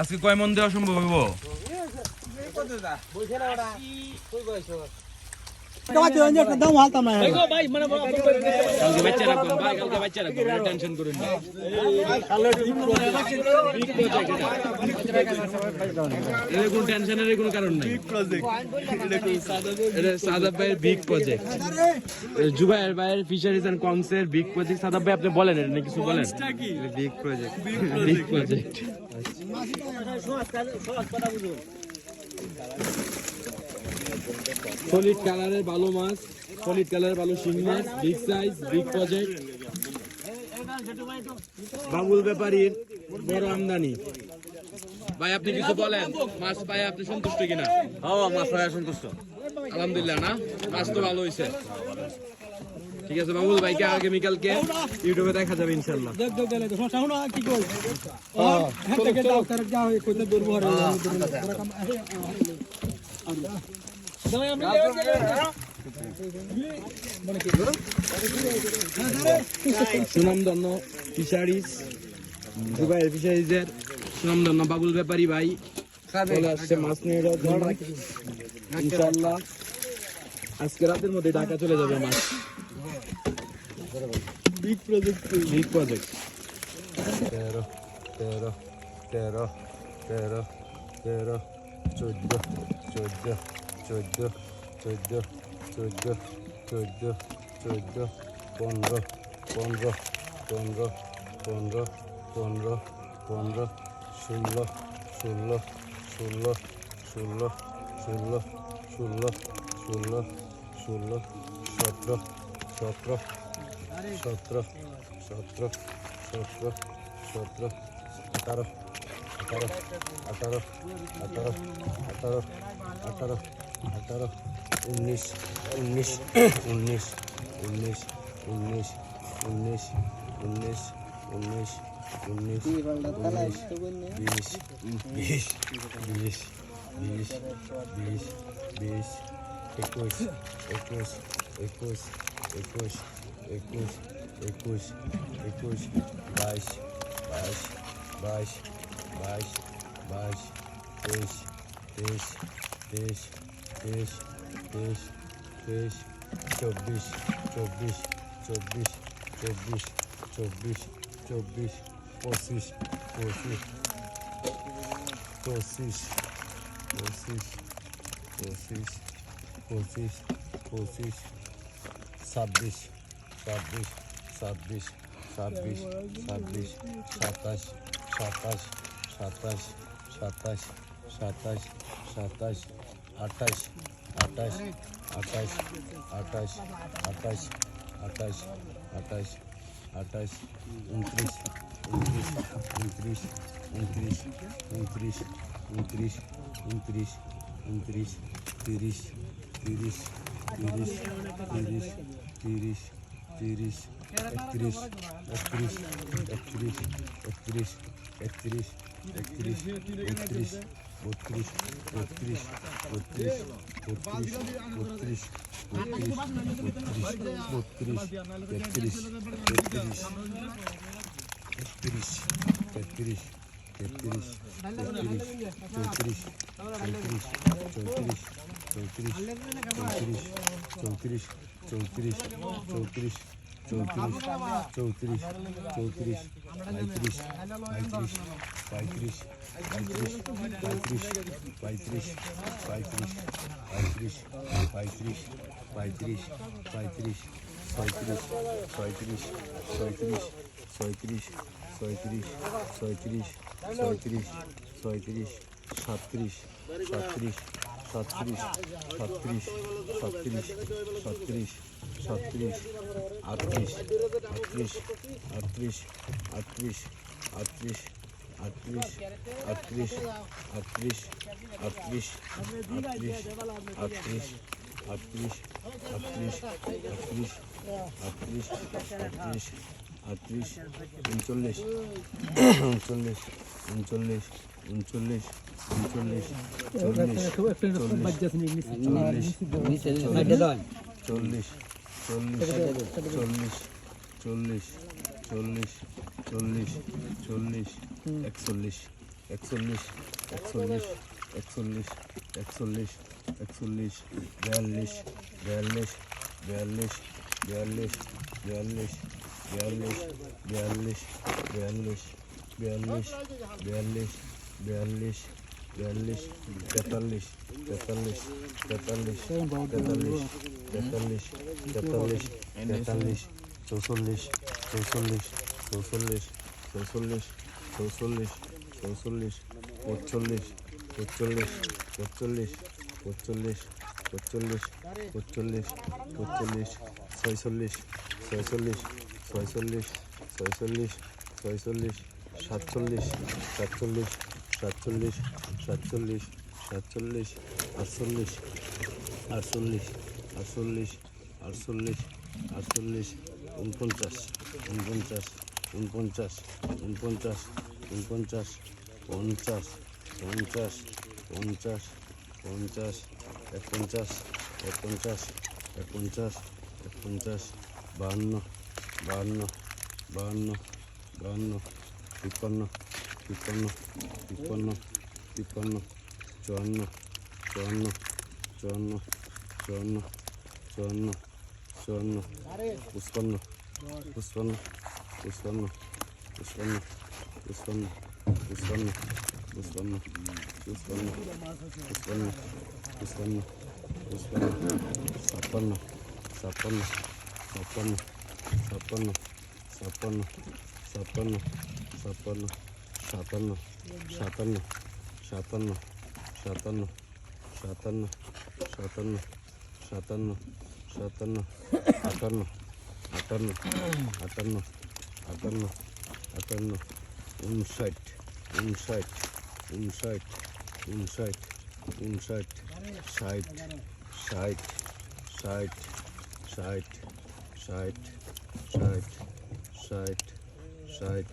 আজকে কয় মন দেওয়া সম্ভব হইব দাম হালতাম না কালকে বাচ্চা রাখবেন ভাই কালকে বাচ্চা রাখবেন টেনশন করুন না। এর কোনো টেনশনের কোনো কারণ নাই। এটা সাদাব ভাইয়ের বিগ প্রজেক্ট জুবাইর ভাইয়ের ফিশারিজ এন্ড কনসের বিগ প্রজেক্ট সাদাব ভাই আপনি বলেন এটা কিছু বলেন। Big project big project solid কালারের ভালো মাছ সলিড কালারের ভালো শিং মাছ big size big project Babul ব্যাপারীর বড় আমদানি। ভাই আপনি কিছু বলেন মাছ পাই আপনি সন্তুষ্ট কিনা? হ্যাঁ মাছ পায় সন্তুষ্ট। আলহামদুলিল্লাহ না? মাছ তো ভালো হয়েছে ঠিক আছে বাবুল ভাইকে আগামীকালকে ইউটিউবে দেখা যাবে ইনশাল্লাহ দেখ দেখ দেখ সমস্যা হলো কি কই হ্যাঁ থেকে দাও তার যা হয় কইতে দূর বহরে সুনামধন্য ফিশারিজ দুবাইয়ের ফিশারিজের সুনামধন্য বাবুল ব্যাপারী ভাই চলে আসছে মাছ নিয়ে যাওয়ার জন্য ইনশাল্লাহ আজকে রাতের মধ্যে ঢাকা চলে যাবে মাছ। বিগ প্রজেক্ট বিগ প্রজেক্ট তেরো তেরো তেরো তেরো তেরো চোদ্দ চোদ্দ চোদ্দ চোদ্দ চোদ্দ চোদ্দ চোদ্দ পনেরো পনেরো পনেরো পনেরো পনেরো পনেরো ষোলো ষোলো ষোলো ষোলো ষোলো ষোলো ষোলো ষোলো সতেরো সতেরো সতেরো সতেরো সতেরো সতেরো আঠারো আঠারো আঠারো আঠারো আঠারো আঠারো আঠারো উনিশ উনিশ উনিশ উনিশ উনিশ উনিশ উনিশ উনিশ উনিশ উনিশ বিশ বিশ বিশ বিশ বিশ বিশ একুশ একুশ একুশ একুশ একুশ একুশ একুশ বাইশ বাইশ বাইশ বাইশ বাইশ তেইশ তেইশ তেইশ beş, beş, beş, çöpüş, çöpüş, çöpüş, çöpüş, çöpüş, çöpüş, posüş, posüş, posüş, posüş, posüş, posüş, posüş, sabdış, sabdış, sabdış, sabdış, sabdış, şataş, şataş, şataş, şataş, şataş, şataş, şataş, আঠাশ আঠাশ আঠাশ আঠাশ আঠাশ আঠাশ আঠাশ আঠাশ উনত্রিশ উনত্রিশ উনত্রিশ উনত্রিশ উনত্রিশ উনত্রিশ উনত্রিশ উনত্রিশ তিরিশ তিরিশ তিরিশ তিরিশ তিরিশ তিরিশ একত্রিশ একত্রিশ একত্রিশ একত্রিশ একত্রিশ একত্রিশ বত্রিশ বত্রিশ বত্রিশ বত্রিশ বত্রিশ বত্রিশ বত্রিশ বত্রিশ বত্রিশ তেত্রিশ তেত্রিশ তেত্রিশ তেত্রিশ তেত্রিশ চৌত্রিশ চৌত্রিশ চৌত্রিশ চৌত্রিশ চৌত্রিশ চৌত্রিশ চৌত্রিশ চৌত্রিশ চৌত্রিশ চৌত্রিশ পঁয়ত্রিশ পঁয়ত্রিশ পঁয়ত্রিশ পঁয়ত্রিশ পঁয়ত্রিশ পঁয়ত্রিশ পঁয়ত্রিশ পঁয়ত্রিশ পঁয়ত্রিশ পঁয়ত্রিশ পঁয়ত্রিশ ছয়ত্রিশ ছয়ত্রিশ ছয়ত্রিশ ছয়ত্রিশ ছয়ত্রিশ ছয়ত্রিশ ছয়ত্রিশ সাতত্রিশ সাতত্রিশ সাতত্রিশ সাতত্রিশ সাতত্রিশ সাতত্রিশ সাতত্রিশ আটত্রিশ আটত্রিশ আটত্রিশ আটত্রিশ আটত্রিশ আটত্রিশ আটত্রিশ আটত্রিশ আটত্রিশ আটত্রিশ আটত্রিশ আটত্রিশ আটত্রিশ আটত্রিশ আটত্রিশ আটত্রিশ উনচল্লিশ উনচল্লিশ উনচল্লিশ উনচল্লিশ উনচল্লিশ চল্লিশ চল্লিশ চল্লিশ চল্লিশ চল্লিশ চল্লিশ চল্লিশ চল্লিশ চল্লিশ চল্লিশ একচল্লিশ একচল্লিশ একচল্লিশ একচল্লিশ একচল্লিশ একচল্লিশ বিয়াল্লিশ বিয়াল্লিশ বিয়াল্লিশ বিয়াল্লিশ বিয়াল্লিশ Yerleş, yerleş, yerleş, yerleş, yerleş, yerleş, yerleş, katarleş, katarleş, katarleş, katarleş, katarleş, katarleş, katarleş, sosulleş, sosulleş, sosulleş, sosulleş, sosulleş, sosulleş, otçulleş, otçulleş, otçulleş, otçulleş, otçulleş, otçulleş, otçulleş, soysulleş, soysulleş, ছয়চল্লিশ ছয়চল্লিশ ছয়চল্লিশ, সাতচল্লিশ সাতচল্লিশ সাতচল্লিশ সাতচল্লিশ সাতচল্লিশ, আটচল্লিশ আটচল্লিশ আটচল্লিশ আটচল্লিশ আটচল্লিশ উনপঞ্চাশ উনপঞ্চাশ উনপঞ্চাশ উনপঞ্চাশ উনপঞ্চাশ পঞ্চাশ পঞ্চাশ পঞ্চাশ পঞ্চাশ, একপঞ্চাশ একপঞ্চাশ একপঞ্চাশ একপঞ্চাশ, বাহান্ন 만나 만나 만나 뒷반나 뒷반나 뒷반나 뒷반나 좋았나 좋았나 좋았나 좋았나 좋았나 좋았나 웃었나 웃었나 웃었나 웃었나 웃었나 웃었나 웃었나 웃었나 웃었나 웃었나 웃었나 사판나 사판나 사판나 సపను సపను సపను సపను శతను శతను శతను శతను శతను శతను శతను శతను అటను అటను అటను అటను అటను ఇన్సైట్ ఇన్సైట్ ఇన్సైట్ ఇన్సైట్ ఇన్సైట్ సైట్ సైట్ సైట్ సైట్ సైట్ ষাট ষাট ষাট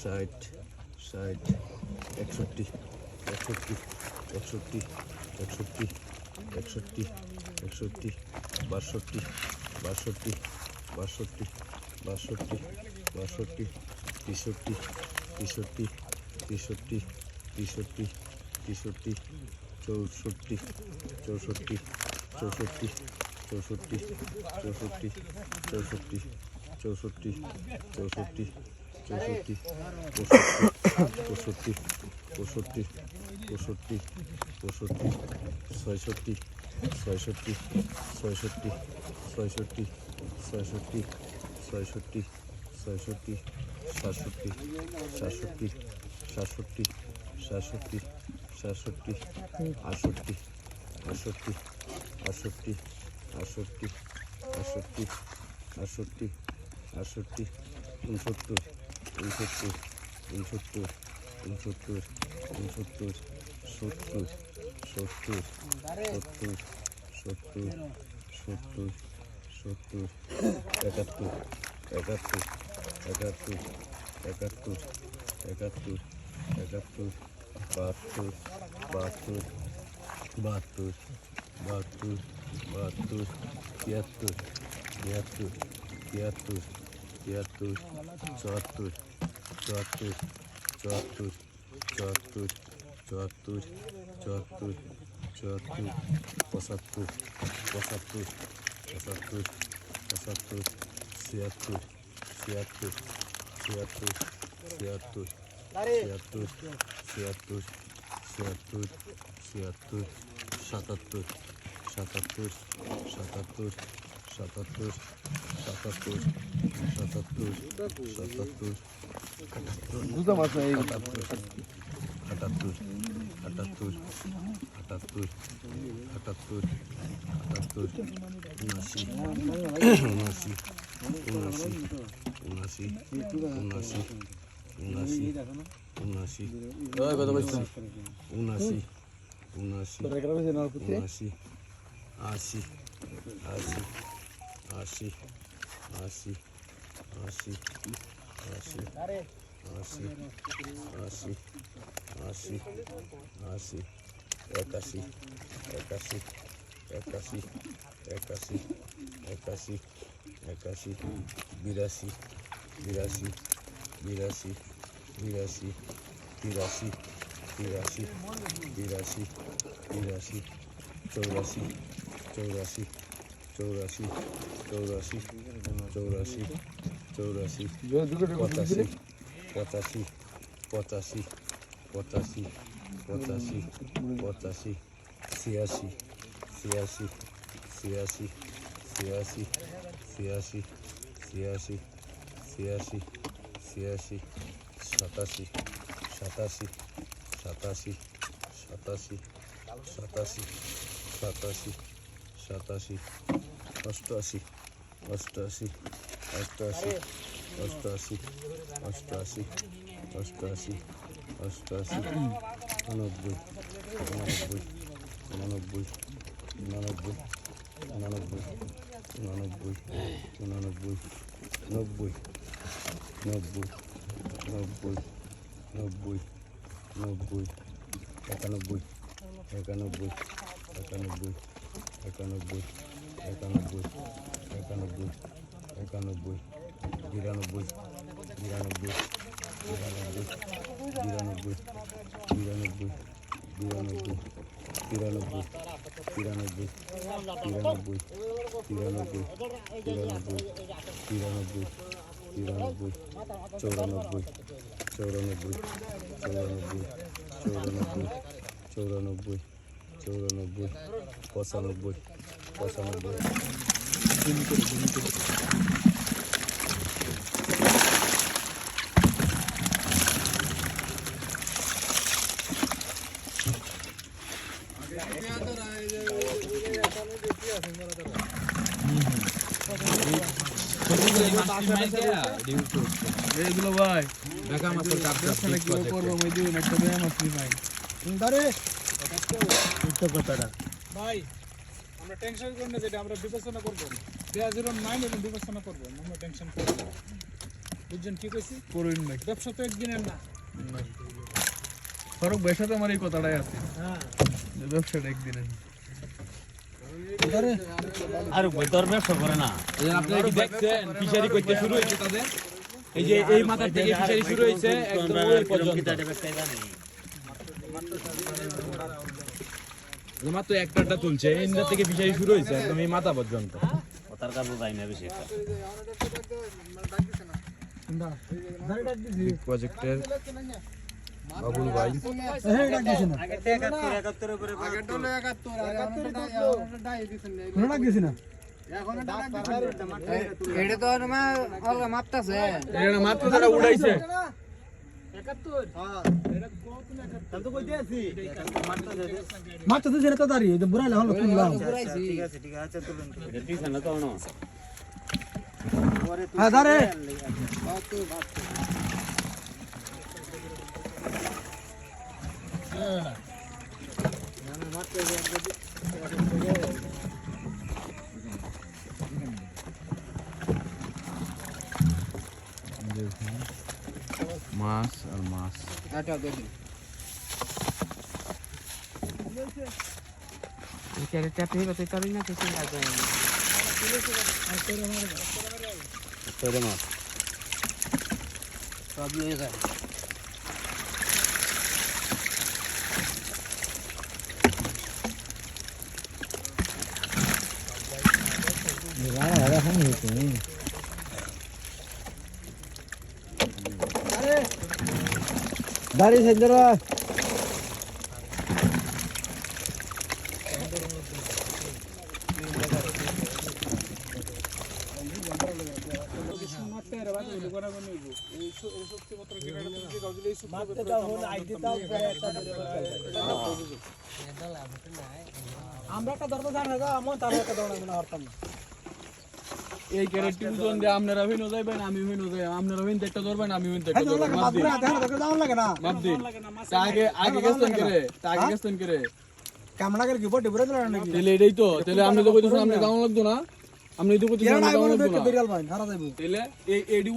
ষাট ষাট একষট্টি একষট্টি একষট্টি একষট্টি একষট্টি একষট্টি বাষট্টি বাষট্টি বাষট্টি বাষট্টি বাষট্টি তেষট্টি তেষট্টি তেষট্টি তেষট্টি তেষট্টি চৌষট্টি চৌষট্টি চৌষট্টি চৌষট্টি চৌষট্টি চৌষট্টি চৌষট্টি চৌষট্টি চৌষট্টি পঁয়ষট্টি পঁয়ষট্টি পঁয়ষট্টি পঁয়ষট্টি ছয়ষট্টি ছয়ষট্টি ছয়ষট্টি ছয়ষট্টি ছয়ষট্টি ছয়ষট্টি ছয়ষট্টি, সাতষট্টি সাতষট্টি সাতষট্টি সাতষট্টি সাতষট্টি, আটষট্টি আটষট্টি আটষট্টি আটষট্টি আটষট্টি আটষট্টি উনসত্তর উনসত্তর উনসত্তর উনসত্তর উনসত্তর, সত্তর সত্তর সত্তর সত্তর সত্তর সত্তর, একাত্তর একাত্তর একাত্তর একাত্তর একাত্তর একাত্তর, বাহাত্তর বাহাত্তর বাহাত্তর বাহাত্তর বাহাত্তর, তিয়াত্তর তিয়াত্তর তিয়াত্তর তিয়াত্তর চুয়াত্তর চুয়াত্তর চুয়াত্তর চুয়াত্তর চুয়াত্তর চুয়াত্তর চুয়াত্তর পঁচাত্তর পঁচাত্তর পঁচাত্তর পঁচাত্তর ছিয়াত্তর ছিয়াত্তর ছিয়াত্তর ছিয়াত্তর ছিয়াত্তর ছিয়াত্তর ছিয়াত্তর ছিয়াত্তর সাতাত্তর সাতাত্তর সাতাত্তর সাতাত্তর সাতাত্তর সাতাত্তর সাতাত্তর বুঝতে পারছ এই আটাত্তর আটাত্তর উনআশি উনআশি উনআশি উনআশি উনআশি উনআশি কত বলছো উনআশি উনআশি উনআশি আশি así, así, así, así, así, así, acá así, acá así, acá así, acá así, acá así, acá así, mira así, mira así, mira así, mira así, tira así, tira así, tira así, tira así, todo así, todo así, todo así. চৌরাশি চৌরাশি চৌরাশি পঁচাশি পঁচাশি পঁচাশি পঁচাশি পঁচাশি পঁচাশি ছিয়াশি ছিয়াশি ছিয়াশি ছিয়াশি ছিয়াশি ছিয়াশি ছিয়াশি ছিয়াশি সাতাশি সাতাশি সাতাশি সাতাশি সাতাশি সাতাশি সাতাশি অষ্টআশি। अष्टासी अष्टासी अष्टासी अष्टासी अष्टासी अष्टासी उनानब्बे उनानब्बे उनानब्बे उनानब्बे उनानब्बे उनानब्बे उनानब्बे नब्बे नब्बे नब्बे नब्बे नब्बे एकानब्बे एकानब्बे एकानब्बे एकानब्बे একানব্বই একানব্বই একানব্বই বিরানব্বই বিরানব্বই বিরানব্বই বিরানব্বই বিরানব্বই বিরানব্বই তিরানব্বই তিরানব্বই তিরানব্বই তিরানব্বই তিরানব্বই তিরানব্বই তিরানব্বই চৌরানব্বই চৌরানব্বই চৌরানব্বই চৌরানব্বই চৌরানব্বই চৌরানব্বই পঁচানব্বই এইগুলো ভাই ঢাকা মাছের কাপড় কি করব ওই দিন একটা ব্যায়াম আসলি ভাই দাঁড়ে কথাটা ভাই আমরা টেনশন করি না যেটা আমরা বিবেচনা করব। দেয়া জিরো নাইন এবং বিবেচনা করব। আমরা টেনশন করব না। বুঝছেন কি কইছি? করুন ভাই ব্যবসা তো একদিনের না। ফারুক ভাইয়ের সাথে আমার এই কথাটাই আছে। হ্যাঁ। ব্যবসাটা একদিনের। আর ওই তোর ব্যবসা করে না। আপনারা কি দেখছেন? ফিশারি করতে শুরু হয়েছে তাদের। এই যে এই মাথা থেকে ফিশারি শুরু হয়েছে একদম ওই পর্যন্ত। মাত্র একটাটা তুলছে ইন্দ্র থেকে ফিশারি শুরু হয়েছে একদম এই মাথা পর্যন্ত। তার কাছে যাই না বেশি একটা। প্রজেক্টের বাবুল ভাই। হ্যাঁ এটা তো মাপতাছে। এটা মাত্র তারা উড়াইছে। মাছ তো দাঁড়িয়ে বুড়াইলে হলো তুললাম এটা দিছে না তো হ্যাঁ দাঁড়ে। মাছ আর মাছ। এটা দেখি Ele quer até a perna, tem também na questão da ganha. A história é A história é mal. Sobe aí, velho. Dari sendiri আমরা একটা ধরতে জানা যা আমার তার একটা ধরনা না হরতাম না। এই দিয়ে আপনারা হইনো যাইবেন আমি হইনো যাই। আপনারা হইন একটা ধরবেন আমি হইন একটা ধরবেন। মাপ দিন। লাগে না। মাপ দিন। আগে আগে গেছেন করে? আগে গেছেন করে? কামনা করে কি বটে বুড়ে দিলা নাকি? তাহলে এটাই তো। তাহলে আপনি তো কইতেছেন আপনি দাম লাগতো না। আপনি তো কইতেছেন এরা আপনি দাম লাগতো না। বিড়াল ভাই হারা যাইবো। তাহলে এই এডি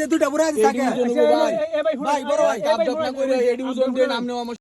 যে দুইটা বুড়া আছে ওজন দিব ভাই। ভাই বড় ভাই কাপ দাপ না করে এডি ওজন দেন আপনি